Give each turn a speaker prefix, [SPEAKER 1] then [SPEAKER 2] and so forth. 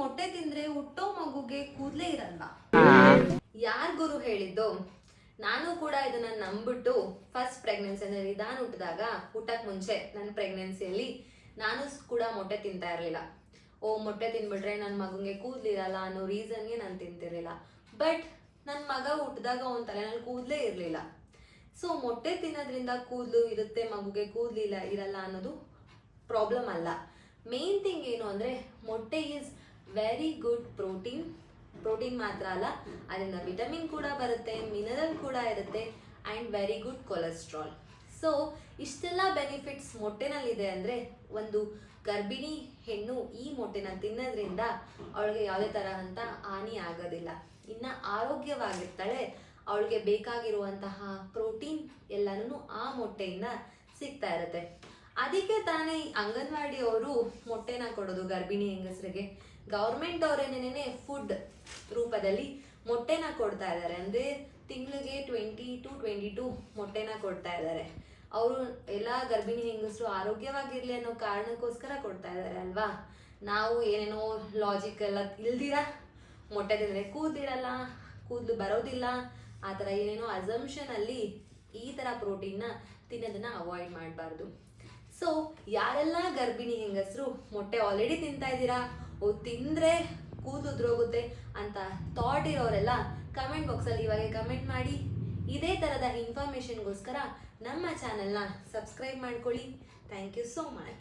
[SPEAKER 1] ಮೊಟ್ಟೆ ತಿಂದ್ರೆ ಹುಟ್ಟೋ ಮಗುಗೆ ಕೂದಲೇ ಇರಲ್ಲ. ಯಾರ್ ಗುರು ಹೇಳಿದ್ದು? ನಾನು ಕೂಡ ಇದನ್ನ ನಂಬಿಟ್ಟು ಫಸ್ಟ್ ಪ್ರೆಗ್ನೆನ್ಸಿ ಅಂದ್ರೆ ನಿಧಾನ ಹುಟ್ಟಿದಾಗ, ಹುಟ್ಟಕ್ ಮುಂಚೆ ನನ್ನ ಪ್ರೆಗ್ನೆನ್ಸಿಯಲ್ಲಿ ನಾನು ಕೂಡ ಮೊಟ್ಟೆ ತಿಂತಾ ಇರಲಿಲ್ಲ. ಓ, ಮೊಟ್ಟೆ ತಿನ್ಬಿಟ್ರೆ ನನ್ನ ಮಗುಗೆ ಕೂದ್ಲಿರಲ್ಲ ಅನ್ನೋ ರೀಸನ್ಗೆ ನಾನು ತಿಂತಿರ್ಲಿಲ್ಲ. ಬಟ್ ನನ್ನ ಮಗ ಹುಟ್ಟಿದಾಗ ಅವನ ತಲೆನಲ್ಲಿ ಕೂದಲೇ ಇರಲಿಲ್ಲ. ಸೊ ಮೊಟ್ಟೆ ತಿನ್ನೋದ್ರಿಂದ ಕೂದಲು ಇರುತ್ತೆ, ಮಗುಗೆ ಕೂದಲಿಲ್ಲ ಇರಲ್ಲ ಅನ್ನೋದು ಪ್ರಾಬ್ಲಮ್ ಅಲ್ಲ. ಮೇನ್ ಥಿಂಗ್ ಏನು ಅಂದರೆ, ಮೊಟ್ಟೆ is very good protein protein ಮಾತ್ರ ಅಲ್ಲ, ಅದರಿಂದ ವಿಟಮಿನ್ ಕೂಡ ಬರುತ್ತೆ ಮಿನರಲ್ ಕೂಡ ಇರುತ್ತೆ and very good cholesterol so ಇಷ್ಟೆಲ್ಲ ಬೆನಿಫಿಟ್ಸ್ ಮೊಟ್ಟೆನಲ್ಲಿದೆ ಅಂದರೆ, ಒಂದು ಗರ್ಭಿಣಿ ಹೆಣ್ಣು ಈ ಮೊಟ್ಟೆನ ತಿನ್ನೋದ್ರಿಂದ ಅವಳಿಗೆ ಯಾವುದೇ ತರಹಂತ ಹಾನಿ ಆಗೋದಿಲ್ಲ. ಇನ್ನು ಆರೋಗ್ಯವಾಗಿರ್ತಾಳೆ, ಅವಳಿಗೆ ಬೇಕಾಗಿರುವಂತಹ ಪ್ರೋಟೀನ್ ಎಲ್ಲನೂ ಆ ಮೊಟ್ಟೆಯಿಂದ ಸಿಗ್ತಾ ಇರುತ್ತೆ. ಅದಕ್ಕೆ ತಾನೇ ಅಂಗನವಾಡಿ ಅವರು ಮೊಟ್ಟೆನ ಕೊಡೋದು ಗರ್ಭಿಣಿ ಹೆಂಗಸರಿಗೆ. ಗೌರ್ಮೆಂಟ್ ಅವರೇನೇನೆ ಫುಡ್ ರೂಪದಲ್ಲಿ ಮೊಟ್ಟೆನ ಕೊಡ್ತಾ ಇದ್ದಾರೆ. ಅಂದರೆ ತಿಂಗಳಿಗೆ ಟ್ವೆಂಟಿ ಟು ಟ್ವೆಂಟಿ ಟು ಮೊಟ್ಟೆನ ಕೊಡ್ತಾ ಇದ್ದಾರೆ. ಅವರು ಎಲ್ಲ ಗರ್ಭಿಣಿ ಹೆಂಗಸರು ಆರೋಗ್ಯವಾಗಿರಲಿ ಅನ್ನೋ ಕಾರಣಕ್ಕೋಸ್ಕರ ಕೊಡ್ತಾ ಇದ್ದಾರೆ ಅಲ್ವಾ? ನಾವು ಏನೇನೋ ಲಾಜಿಕ್ ಎಲ್ಲ ಇಲ್ದಿರ ಮೊಟ್ಟೆ ತಿಂದರೆ ಕೂದಿರಲ್ಲ ಕೂದಲು ಬರೋದಿಲ್ಲ, ಆ ಥರ ಏನೇನೋ ಅಸಂಪ್ಷನ್ ಅಲ್ಲಿ ಈ ಥರ ಪ್ರೋಟೀನ್ನ ತಿನ್ನೋದನ್ನ ಅವಾಯ್ಡ್ ಮಾಡಬಾರ್ದು. ಸೊ ಯಾರೆಲ್ಲ ಗರ್ಭಿಣಿ ಹೆಂಗಸರು ಮೊಟ್ಟೆ ಆಲ್ರೆಡಿ ತಿಂತಾ ಇದ್ದೀರಾ, ಓ, ತಿಂದರೆ ಕೂದಲು ಉದ್ರೋಗುತ್ತೆ ಅಂತ ಥಾಟ್ ಇರೋರೆಲ್ಲ ಕಮೆಂಟ್ ಬಾಕ್ಸಲ್ಲಿ ಇವಾಗ ಕಮೆಂಟ್ ಮಾಡಿ. ಇದೇ ಥರದ ಇನ್ಫಾರ್ಮೇಷನ್ಗೋಸ್ಕರ ನಮ್ಮ ಚಾನೆಲ್ನ ಸಬ್ಸ್ಕ್ರೈಬ್ ಮಾಡ್ಕೊಳ್ಳಿ. Thank you so much